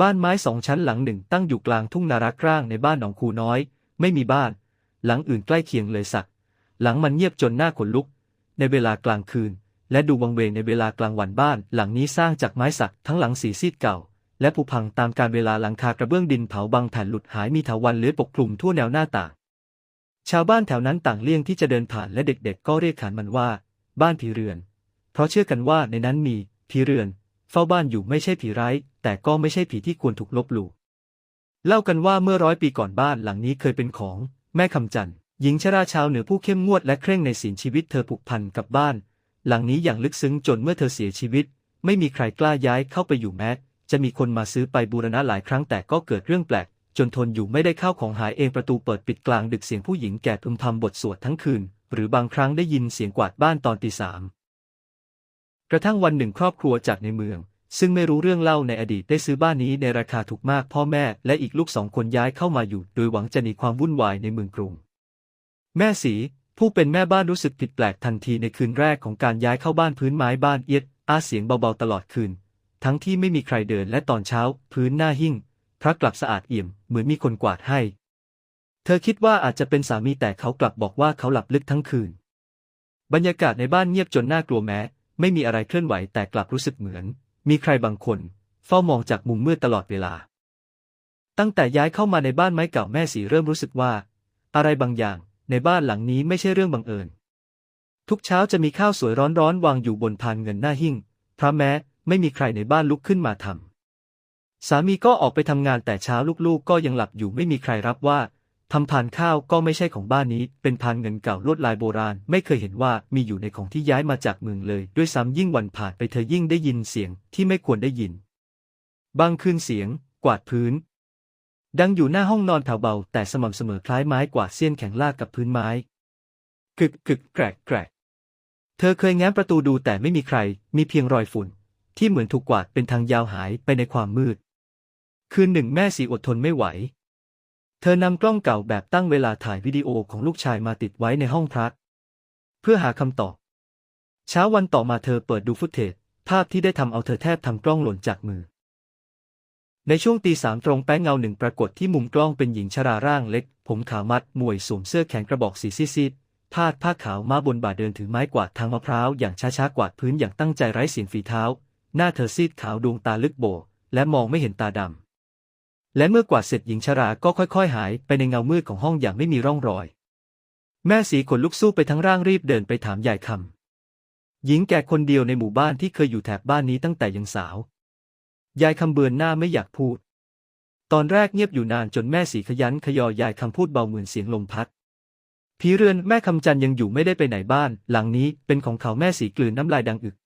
บ้านไม้สองชั้นหลังหนึ่งตั้งอยู่กลางทุ่งนารักร้างในบ้านหนองคูน้อย ไม่มีบ้าน หลังอื่นใกล้เคียงเลยสัก หลังมันเงียบจนหน้าขนลุก ในเวลากลางคืน และดูวังเวงในเวลากลางวันบ้าน หลังนี้สร้างจากไม้สักทั้งหลังสีซีดเก่า และผุพังตามการเวลาหลังคากระเบื้องดินเผาบางแผ่นหลุดหายมีเถาวัลย์เลื้อยปกคลุมทั่วแนวหน้าต่าง ชาวบ้านแถวนั้นต่างเลี่ยงที่จะเดินผ่านและเด็กๆ ก็เรียกขานมันว่า บ้านผีเรือน เพราะเชื่อกันว่าในนั้นมีผีเรือน เฝ้าบ้านอยู่ไม่ใช่ผีร้าย แต่ก็ไม่ใช่ผีที่ควรถูกลบหลู่เล่ากันว่าเมื่อร้อยปีก่อนบ้านหลังนี้เคยเป็นของแม่คำจันทร์หญิงชราชาวเหนือผู้เข้มงวดและเคร่งในศีลชีวิตเธอผูกพันกับบ้าน หลังนี้อย่างลึกซึ้งจนเมื่อเธอเสียชีวิต ไม่มีใครกล้าย้ายเข้าไปอยู่แม้จะมีคนมาซื้อไปบูรณะหลายครั้งแต่ก็เกิดเรื่องแปลก จนทนอยู่ไม่ได้เข้าของหายเองประตูเปิดปิดกลางดึกเสียงผู้หญิงแก่พึมพำบทสวดทั้งคืน หรือบางครั้งได้ยินเสียงกวาดบ้านตอนตีสาม กระทั่งวันหนึ่งครอบครัวจากในเมือง ซึ่งไม่รู้เรื่องเล่าในอดีตได้ซื้อบ้านนี้ในราคาถูกมากพ่อแม่และอีกลูกสองคนย้ายเข้ามาอยู่ โดยหวังจะหนีความวุ่นวายในเมืองกรุง แม่สีผู้เป็นแม่บ้านรู้สึกผิดแปลกทันทีในคืนแรกของการย้ายเข้าบ้านพื้นไม้บ้านเอียดอาเสียงเบาๆตลอดคืน ทั้งที่ไม่มีใครเดินและตอนเช้า พื้นหน้าหิ้งพระกลับสะอาดเอี่ยมเหมือนมีคนกวาดให้ เธอคิดว่าอาจจะเป็นสามีแต่เขากลับบอกว่าเขาหลับลึกทั้งคืน บรรยากาศในบ้านเงียบจนน่ากลัวแม้ ไม่มีอะไรเคลื่อนไหวแต่กลับรู้สึกเหมือน มีใครบางคน เฝ้ามองจากมุมมืดตลอดเวลา ตั้งแต่ย้ายเข้ามาในบ้านไม้เก่าแม่สีเริ่มรู้สึกว่า อะไรบางอย่างในบ้านหลังนี้ไม่ใช่เรื่องบังเอิญ ทุกเช้าจะมีข้าวสวยร้อนๆวางอยู่บนพานเงินหน้าหิ้งพระแม้ไม่มีใครในบ้านลุกขึ้นมาทำสามีก็ออกไปทำงานแต่เช้าลูกๆก็ยังหลับอยู่ไม่มีใครรับว่า ทำพานข้าวก็ไม่ใช่ของบ้านนี้ เป็นพานเงินเก่าลวดลายโบราณ ไม่เคยเห็นว่ามีอยู่ในของที่ย้ายมาจากเมืองเลย ด้วยซ้ำยิ่งวันผ่านไปเธอยิ่งได้ยินเสียงที่ไม่ควรได้ยิน บางคืนเสียง กวาดพื้น ดังอยู่หน้าห้องนอนแผ่วเบา แต่สม่ำเสมอคล้ายไม้กวาดเสี้ยนแข็งลากกับพื้นไม้ กึกกึกแกรกแกรกเธอเคยแง้มประตูดูแต่ไม่มีใคร มีเพียงรอยฝุ่น ที่เหมือนถูกกวาดเป็นทางยาวหายไปในความมืด คืนหนึ่งแม่สีอดทนไม่ไหว เธอนำกล้องเก่าแบบตั้งเวลาถ่ายวิดีโอของลูกชายมาติดไว้ในห้องพระเพื่อหาคำตอบ เช้าวันต่อมาเธอเปิดดูฟุตเทจภาพที่ได้ทำเอาเธอแทบทำกล้องหล่นจากมือ ในช่วงตีสามตรงแป้งเงาหนึ่งปรากฏที่มุมกล้องเป็นหญิงชราร่างเล็ก ผมขาวมัดมวยสวมเสื้อแขนกระบอกสีซีดๆพาดผ้าขาวมาบนบ่าเดินถือไม้กวาดทางมะพร้าวอย่างช้าๆกวาดพื้นอย่างตั้งใจไร้เสียงฝีเท้า หน้าเธอซีดขาวดวงตาลึกโบ และมองไม่เห็นตาดำ และเมื่อกวาดเสร็จหญิงชราก็ค่อยๆ หายไปในเงามืดของห้องอย่างไม่มีร่องรอย แม่สีขนลุกสู้ไปทั้งร่างรีบเดินไปถามยายคำหญิงแก่คนเดียวในหมู่บ้านที่เคยอยู่แถบบ้านนี้ตั้งแต่ยังสาว ยายคำเบือนหน้าไม่อยากพูด ตอนแรกเงียบอยู่นานจนแม่สีขยันขยอยายคำพูดเบาเหมือนเสียงลมพัดผีเรือนแม่คำจันยังอยู่ไม่ได้ไปไหนบ้าน หลังนี้เป็นของเขาแม่สีกลืนน้ำลายดังอึก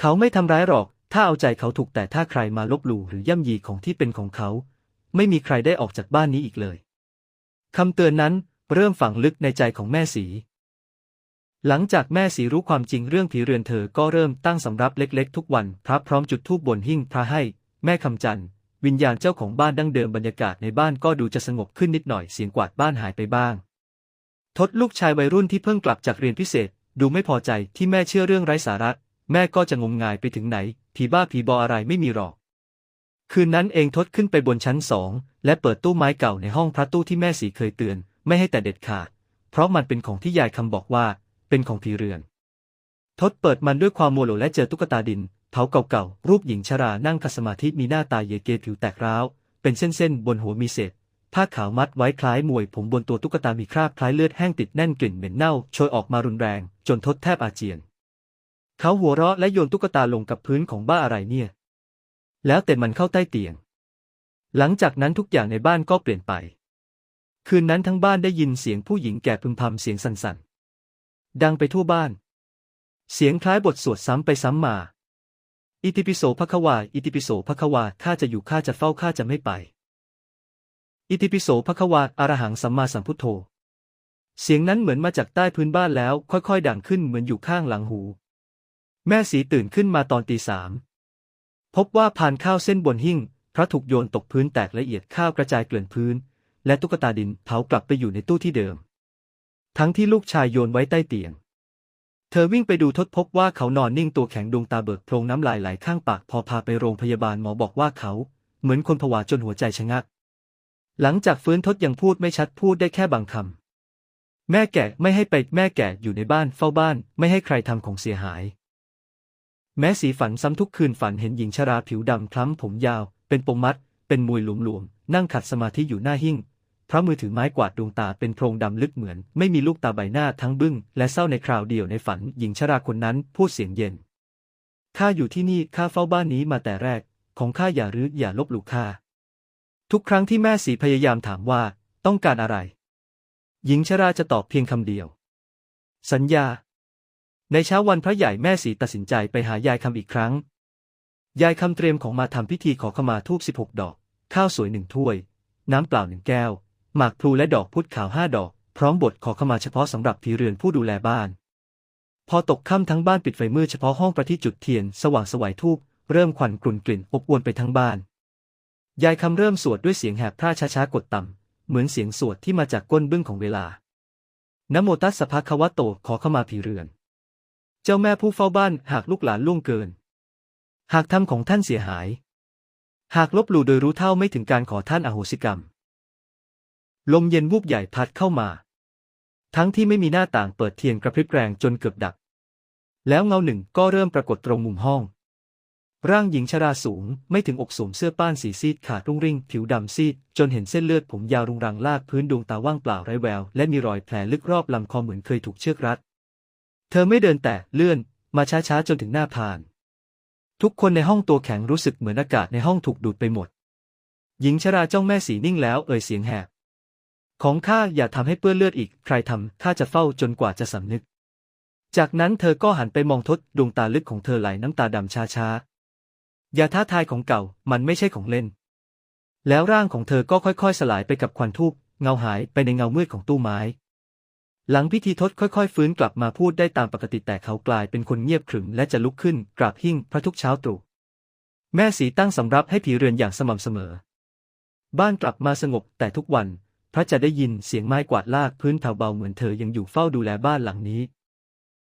เขาไม่ทำร้ายหรอก ถ้าเอาใจเขาถูกแต่ถ้าใครมาลบหลู่หรือย่ำยีของที่เป็นของเขา ไม่มีใครได้ออกจากบ้านนี้อีกเลยคำเตือนนั้นเริ่มฝังลึกในใจของแม่สี หลังจากแม่สีรู้ความจริงเรื่องผีเรือนเธอก็เริ่มตั้งสำรับเล็กๆ ทุกวันพระพร้อมจุดธูปบนหิ้งพระให้ แม่คำจันทร์วิญญาณเจ้าของบ้านดั้งเดิมบรรยากาศในบ้านก็ดูจะสงบขึ้นนิดหน่อยเสียงกวาดบ้านหายไปบ้าง ทศลูกชายวัยรุ่นที่เพิ่งกลับจากเรียนพิเศษ ดูไม่พอใจที่แม่เชื่อเรื่องไร้สาระแม่ก็จะงมงายไปถึงไหนผีบ้าผีบออะไรไม่มีหรอก คืนนั้นเองทศขึ้นไปบนชั้นสองและเปิดตู้ไม้เก่าในห้องพระตู้ที่แม่สีเคยเตือน ไม่ให้แต่เด็ดขาด เพราะมันเป็นของที่ยายคำบอกว่า เป็นของผีเรือนทศเปิดมันด้วยความโมโหและเจอตุ๊กตาดินเผาเก่าๆ รูปหญิงชรานั่งคัสมาธิมีหน้าตาเยเกผิวแตกร้าว เป็นเส้นๆ บนหัวมีเศษผ้าขาวมัดไว้คล้ายมวยผมบนตัวตุ๊กตามีคราบคล้ายเลือดแห้งติดแน่นกลิ่นเหม็นเน่าโชยออกมารุนแรง จนทศแทบอาเจียน เขาหัวเราะและโยนตุ๊กตาลงกับพื้นของบ้าอะไรเนี่ย แล้วแต่มันเข้าใต้เตียง หลังจากนั้นทุกอย่างในบ้านก็เปลี่ยนไป คืนนั้นทั้งบ้านได้ยินเสียงผู้หญิงแก่พึมพำเสียงสั่นๆ ดังไปทั่วบ้าน เสียงคล้ายบทสวดซ้ำไปซ้ำมา อิติปิโสภควา อิติปิโสภควา ข้าจะอยู่ข้าจะเฝ้าข้าจะไม่ไป อิติปิโสภควาอรหังสัมมาสัมพุทโธ เสียงนั้นเหมือนมาจากใต้พื้นบ้านแล้วค่อยๆ ดังขึ้นเหมือนอยู่ข้างหลังหู แม่สีตื่นขึ้นมาตอนตีสาม พบว่าพานข้าวเส้นบนหิ้งพระถูกโยนตกพื้นแตกละเอียดข้าวกระจายเกลื่อนพื้น และตุ๊กตาดินเผากลับไปอยู่ในตู้ที่เดิม ทั้งที่ลูกชายโยนไว้ใต้เตียง เธอวิ่งไปดูทศพบว่าเขานอนนิ่งตัวแข็งดวงตาเบิกโพรงน้ำลายไหลข้างปากพอพาไปโรงพยาบาลหมอบอกว่าเขา เหมือนคนผวาจนหัวใจชะงัก หลังจากฟื้นทศยังพูดไม่ชัดพูดได้แค่บางคำแม่แก่ไม่ให้ไปแม่แก่อยู่ในบ้านเฝ้าบ้านไม่ให้ใครทำของเสียหาย แม้สีฝันซ้ำทุกคืนฝันเห็นหญิงชราผิวดำคล้ำผมยาว เป็นปมมัด เป็นมวยหลวมๆนั่งขัดสมาธิอยู่หน้าหิ้งพระมือถือไม้กวาดดวงตาเป็นโพรงดำลึกเหมือน ไม่มีลูกตาใบหน้าทั้งบึ้ง และเศร้าในคราวเดียวในฝันหญิงชราคนนั้นพูดเสียงเย็นข้าอยู่ที่นี่ข้าเฝ้าบ้านนี้มาแต่แรก ของข้าอย่ารื้ออย่าลบหลู่ข้าทุกครั้งที่แม่สีพยายามถามว่า ต้องการอะไร หญิงชราจะตอบเพียงคำเดียว สัญญา ในเช้าวันพระใหญ่แม่สีตัดสินใจไปหายายคำอีกครั้ง ยายคำเตรียมของมาทำพิธีขอขมาทูบสิบหกดอก ข้าวสวยหนึ่งถ้วย น้ำเปล่าหนึ่งแก้ว หมากพลูและดอกพุธขาวห้าดอก พร้อมบทขอขมาเฉพาะสำหรับผีเรือนผู้ดูแลบ้าน พอตกค่ำทั้งบ้านปิดไฟมืดเฉพาะห้องประทีปจุดเทียนสว่างสวัยทูบเริ่มควันกลุ่นกลิ่นอบอวนไปทั้งบ้าน ยายคำเริ่มสวดด้วยเสียงแหบพร่าช้าๆกดต่ำเหมือนเสียงสวดที่มาจากก้นบึ้งของเวลานโมตัสสะภะคะวะโตขอขมาผีเรือน เจ้าแม่ผู้เฝ้าบ้านหากลูกหลานล่วงเกิน หากทำของท่านเสียหาย หากลบหลู่โดยรู้เท่าไม่ถึงการขอท่านอโหสิกรรม ลมเย็นวูบใหญ่พัดเข้ามา ทั้งที่ไม่มีหน้าต่างเปิดเทียนกระพริบแรงจนเกือบดับ แล้วเงาหนึ่งก็เริ่มปรากฏตรงมุมห้อง ร่างหญิงชราสูงไม่ถึงอกสวมเสื้อป้านสีซีดขาดรุ่งริ่ง ผิวดำซีด จนเห็นเส้นเลือดผมยาวรุงรังลากพื้นดวงตาว่างเปล่าไร้แวว และมีรอยแผลลึกรอบลำคอเหมือนเคยถูกเชือกรัด เธอไม่เดินแต่เลื่อนมาช้าๆจนถึงหน้าพาน ทุกคนในห้องตัวแข็งรู้สึกเหมือนอากาศในห้องถูกดูดไปหมด หญิงชราจ้องแม่สีนิ่งแล้วเอ่ยเสียงแหบ ของข้าอย่าทำให้เปื้อนเลือดอีก ใครทำข้าจะเฝ้าจนกว่าจะสำนึก จากนั้นเธอก็หันไปมองทศดวงตาลึกของเธอไหลน้ำตาดำช้าๆอย่าท้าทายของเก่ามันไม่ใช่ของเล่น แล้วร่างของเธอก็ค่อยๆ สลายไปกับควันทูบเงาหายไปในเงามืดของตู้ไม้ หลังพิธีทศค่อยๆ ฟื้นกลับมาพูดได้ตามปกติแต่เขากลายเป็นคนเงียบขรึมและจะลุกขึ้นกราบหิ้งพระทุกเช้าตรู่แม่สีตั้งสำรับให้ผีเรือนอย่างสม่ำเสมอ บ้านกลับมาสงบแต่ทุกวัน พระจะได้ยินเสียงไม้กวาดลากพื้นแถวเบาเหมือนเธอยังอยู่เฝ้าดูแลบ้านหลังนี้